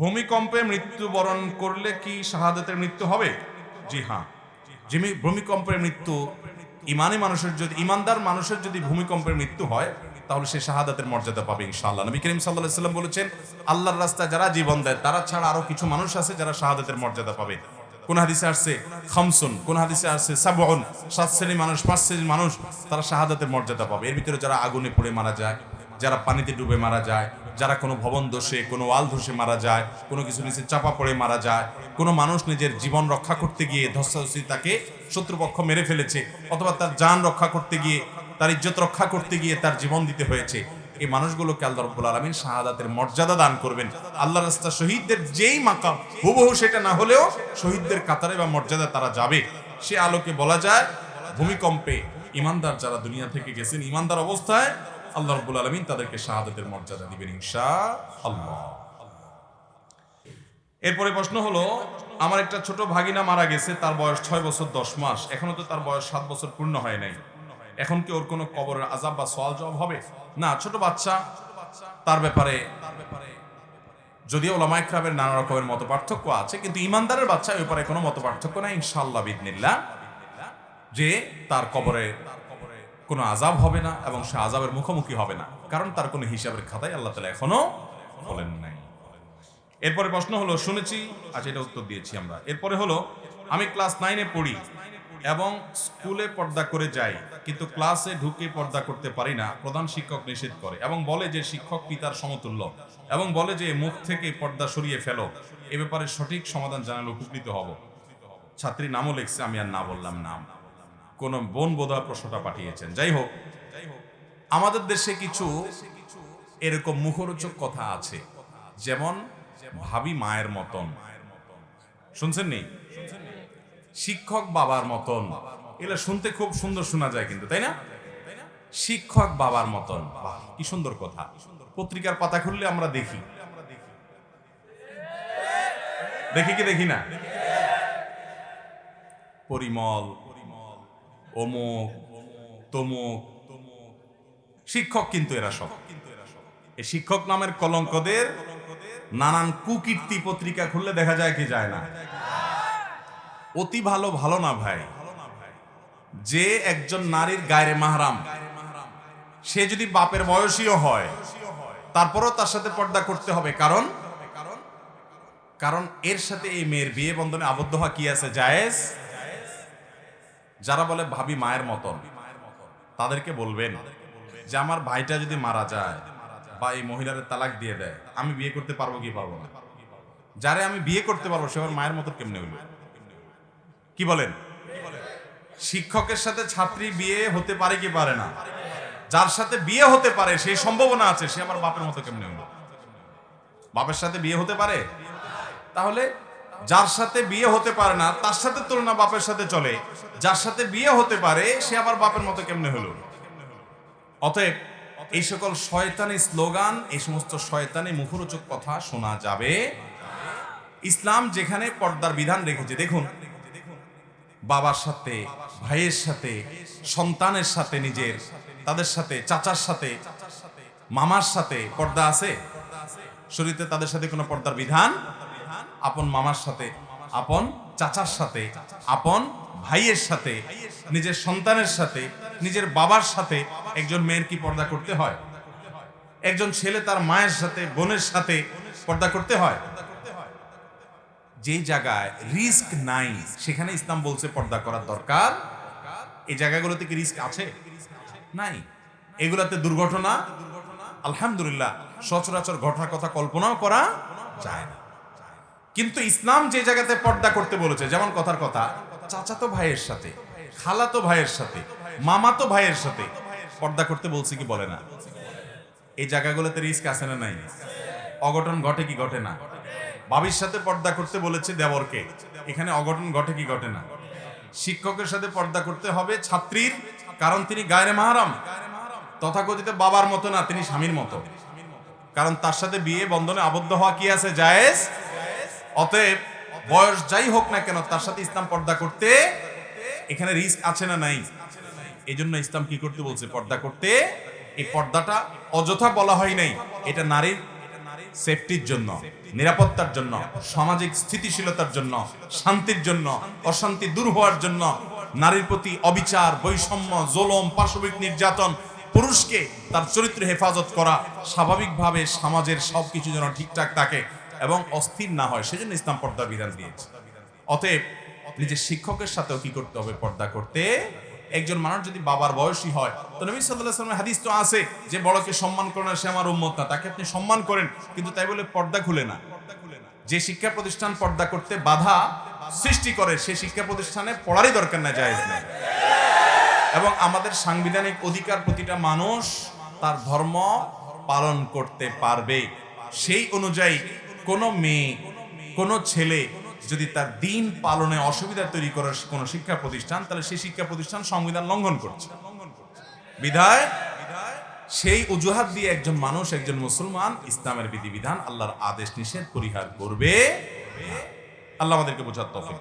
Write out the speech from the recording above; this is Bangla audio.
ভূমিকম্পে মৃত্যুবরণ করলে কি শাহাদাতের মৃত্যু হবে? জি হ্যাঁ। যিনি ভূমিকম্পের মৃত্যু ইমানি মানুষের যদি, ইমানদার মানুষের যদি ভূমিকম্পের মৃত্যু হয়, তাহলে সে শাহাদাতের মর্যাদা পাবে ইনশাআল্লাহ। নবী করিম সাল্লাহ সাল্লাম বলেছেন, আল্লাহর রাস্তায় যারা জীবন দেয়, তারা ছাড়া আরও কিছু মানুষ আছে যারা শাহাদাতের মর্যাদা পাবে। কোন হাদিসে আসছে, খামসুন, কোন হাদিসে আসছে সাবন সাত শ্রেণি মানুষ, পাঁচ শ্রেণির মানুষ, তারা শাহাদাতের মর্যাদা পাবে। এর ভিতরে যারা আগুনে পড়ে মারা যায় যারা পানিতে ডুবে মারা যায়, যারা কোনো ভবন দোষে কোনো ওয়াল ধসে মারা যায়, কোনো কিছু নিচে চাপা পড়ে মারা যায়, কোনো মানুষ নিজের জীবন রক্ষা করতে গিয়ে ধস্তাধস্তি তাকে শত্রুপক্ষ মেরে ফেলেছে, অথবা তার যান রক্ষা করতে গিয়ে, তার ইজ্জত রক্ষা করতে গিয়ে তার জীবন দিতে হয়েছে। এই মানুষগুলোকে আল্লাহ রব্বুল আলমিন শাহাদাতের মর্যাদা দান করবেন। আল্লাহ রাস্তা শহীদদের যেই মাকাম, হুবহু সেটা না হলেও শহীদদের কাতারে বা মর্যাদা তারা যাবে। সে আলোকে বলা যায়, ভূমিকম্পে ইমানদার যারা দুনিয়া থেকে গেছেন, ইমানদার অবস্থায় আল্লাহ রব্বুল আলমিন তাদেরকে শাহাদাতের মর্যাদা দিবেন ইনশা আল্লাহ এরপরে প্রশ্ন হলো, আমার একটা ছোট ভাগিনা মারা গেছে, তার বয়স ছয় বছর দশ মাস। এখনও তো তার বয়স সাত বছর পূর্ণ হয় নাই। এখন কি ওর কোনো কবরের আজাব বা সওয়াল জবাব হবে? না, ছোট বাচ্চা, তার ব্যাপারে যদিও ওলামাই ক্রাবের নানা রকমের মত পার্থক্য আছে, কিন্তু ইমানদারের বাচ্চা ব্যাপারে কোনো মত পার্থক্য নাই ইনশাল্লাহ বিদনিল্লা যে তার কবরে কোনো আজাব হবে না এবং সে আজাবের মুখোমুখি হবে না। কারণ তার কোনো হিসাবের খাতায় আল্লাহ তালা এখনও বলেন নাই। এরপরে প্রশ্ন হলো, শুনেছি আচ্ছা এটা উত্তর দিয়েছি আমরা। এরপরে হলো, আমি ক্লাস নাইনে পড়ি এবং স্কুলে পর্দা করে যাই, কিন্তু ক্লাসে ঢুকে পর্দা করতে পারি না, প্রধান শিক্ষক নিষেধ করে এবং বলে যে শিক্ষক পিতার সমতুল্য এবং বলে যে মুখ থেকে পর্দা সরিয়ে ফেলো, এ ব্যাপারে সঠিক সমাধান জানালে উপকৃত হব। ছাত্রী নামও লিখছে, আমি আর না বললাম নাম। কোন বোন বোধহয় প্রশ্নটা পাঠিয়েছেন। যাই হোক, আমাদের দেশে কিছু এরকম মুখরোচক কথা আছে, যেমন ভাবি মায়ের মতন। শুনছেন নি? শিক্ষক বাবার মতন। এগুলো শুনতে খুব সুন্দর শোনা যায় কিন্তু, তাই না? শিক্ষক বাবার মতন। কি সুন্দর কথা। পত্রিকার পাতা খুললে আমরা দেখি। দেখি কি দেখি না? পরিমল অমুক তমুক শিক্ষক কিন্তু এরা সব। এই শিক্ষক নামের কলঙ্কদের নানান কুকীর্তি পত্রিকা খুললে দেখা যায় কি যায় না। অতি ভালো ভালো না ভাই। যে একজন নারীর গায়ের মাহারাম, সে যদি বাপের বয়সীও হয়, তারপরও তার সাথে পর্দা করতে হবে। কারণ কারণ এর সাথে এই মেয়ের বিয়ে বন্ধনে আবদ্ধ হওয়া কি আছে? জায়েজ? যারা বলে ভাবি মায়ের মতন, তাদেরকে বলবেন যে আমার ভাইটা যদি মারা যায় বা এই মহিলার তালাক দিয়ে দেয়, আমি বিয়ে করতে পারব কি পারব না? যারে আমি বিয়ে করতে পারব, সে আমার মায়ের মতো কেমনে হইল? কি বলেন? শিক্ষকের সাথে ছাত্রী বিয়ে হতে পারে কি পারে না? যার সাথে বিয়ে হতে পারে, সেই সম্ভাবনা আছে, সে আমার বাপের মতো কেমনে হইল? বাপের সাথে বিয়ে হতে পারে? তাহলে যার সাথে বিয়ে হতে পারে না, তার সাথে তুলনা বাপের সাথে চলে। যার সাথে বিয়ে হতে পারে, সে আবার বাপের মতো কেমনে হলো? অতএব এই সকল শয়তানি স্লোগান, এই সমস্ত শয়তানি মুখরোচক কথা শোনা যাবে। ইসলাম যেখানে পর্দার বিধান রেখেছে, দেখুন, বাবার সাথে, ভাইয়ের সাথে, সন্তানের সাথে নিজের, তাদের সাথে, চাচার সাথে, মামার সাথে পর্দা আছে? শরীরে তাদের সাথে কোনো পর্দার বিধান আপন মামার সাথে, আপন চাচার সাথে, আপন ভাইয়ের সাথে, নিজের সন্তানের সাথে, নিজের বাবার সাথে একজন মেয়ের কি পর্দা করতে হয়? একজন ছেলে তার মায়ের সাথে, বোনের সাথে পর্দা করতে হয়? যেই জায়গায় রিস্ক নাই, সেখানে ইসলাম বলছে পর্দা করার দরকার। এই জায়গাগুলোতে কি রিস্ক আছে? নাই। এগুলাতে দুর্ঘটনা, আলহামদুলিল্লাহ, সচরাচর ঘটনার কথা কল্পনাও করা যায় না। কিন্তু ইসলাম যে জায়গাতে পর্দা করতে বলেছে, যেমন কথার কথা, চাচাতো ভাইয়ের সাথে, খালাতো ভাইয়ের সাথে, মামাতো ভাইয়ের সাথে পর্দা করতে বলছে কি বলে না? এই জায়গাগুলোতে রিস্ক আছে না নাই? অঘটন ঘটে কি ঘটে না? বাবির সাথে পর্দা করতে বলেছে দেবরকে, এখানে অঘটন ঘটে কি ঘটে না? শিক্ষকের সাথে পর্দা করতে হবে ছাত্রীর, কারণ তিনি গায়ের মাহারাম। তথাকথিত বাবার মতো না, তিনি স্বামীর মতো। কারণ তার সাথে বিয়ে বন্ধনে আবদ্ধ হওয়া কি আছে? জায়েজ? অতএব বয়স যাই হোক না কেন, তার সাথে ইসলাম পর্দা করতে এখানে রিস্ক আছে না নাই? এই জন্য ইসলাম কি করতে বলছে? পর্দা করতে। এই পর্দাটা অযথা বলা হয় নাই। এটা নারীর সেফটির জন্য, নিরাপত্তার জন্য, সামাজিক স্থিতিশীলতার জন্য, শান্তির জন্য, অশান্তি দূর হওয়ার জন্য নারীর প্রতি অবিচার, বৈষম্য, জোলম পাশবিক নির্যাতন, পুরুষকে তার চরিত্র হেফাজত করা স্বাভাবিকভাবে সমাজের সবকিছু যেন ঠিকঠাক থাকে। এবং অস্থির না হয়, সেজন্য ইসলাম পর্দা বিধান দিয়েছে। অতএব নিজের শিক্ষকের সাথেও কি করতে হবে? পর্দা করতে। একজন মানুষ যদি বাবার বয়সী হয়, তো নবী সাল্লাহ হাদিস তো আছে যে, বড়কে সম্মান করে না, সে আমার উম্মত না। তাকে আপনি সম্মান করেন, কিন্তু তাই বলে পর্দা খুলে না। যে শিক্ষা প্রতিষ্ঠান পর্দা করতে বাধা সৃষ্টি করে, সে শিক্ষা প্রতিষ্ঠানে পড়ারই দরকার না জায়েজ নেই। এবং আমাদের সাংবিধানিক অধিকার প্রতিটা মানুষ তার ধর্ম পালন করতে পারবে। সেই অনুযায়ী কোনো মেয়ে, কোনো ছেলে যদি তার দিন পালনে অসুবিধা তৈরি করার কোনো শিক্ষা প্রতিষ্ঠান, তাহলে সেই শিক্ষা প্রতিষ্ঠান সংবিধান লঙ্ঘন করছে। বিধায় সেই অজুহাত দিয়ে একজন মানুষ, একজন মুসলমান ইসলামের বিধিবিধান, আল্লাহর আদেশ নিষেধ, পরিহার করবে। আল্লাহ আমাদেরকে বোঝার তফিক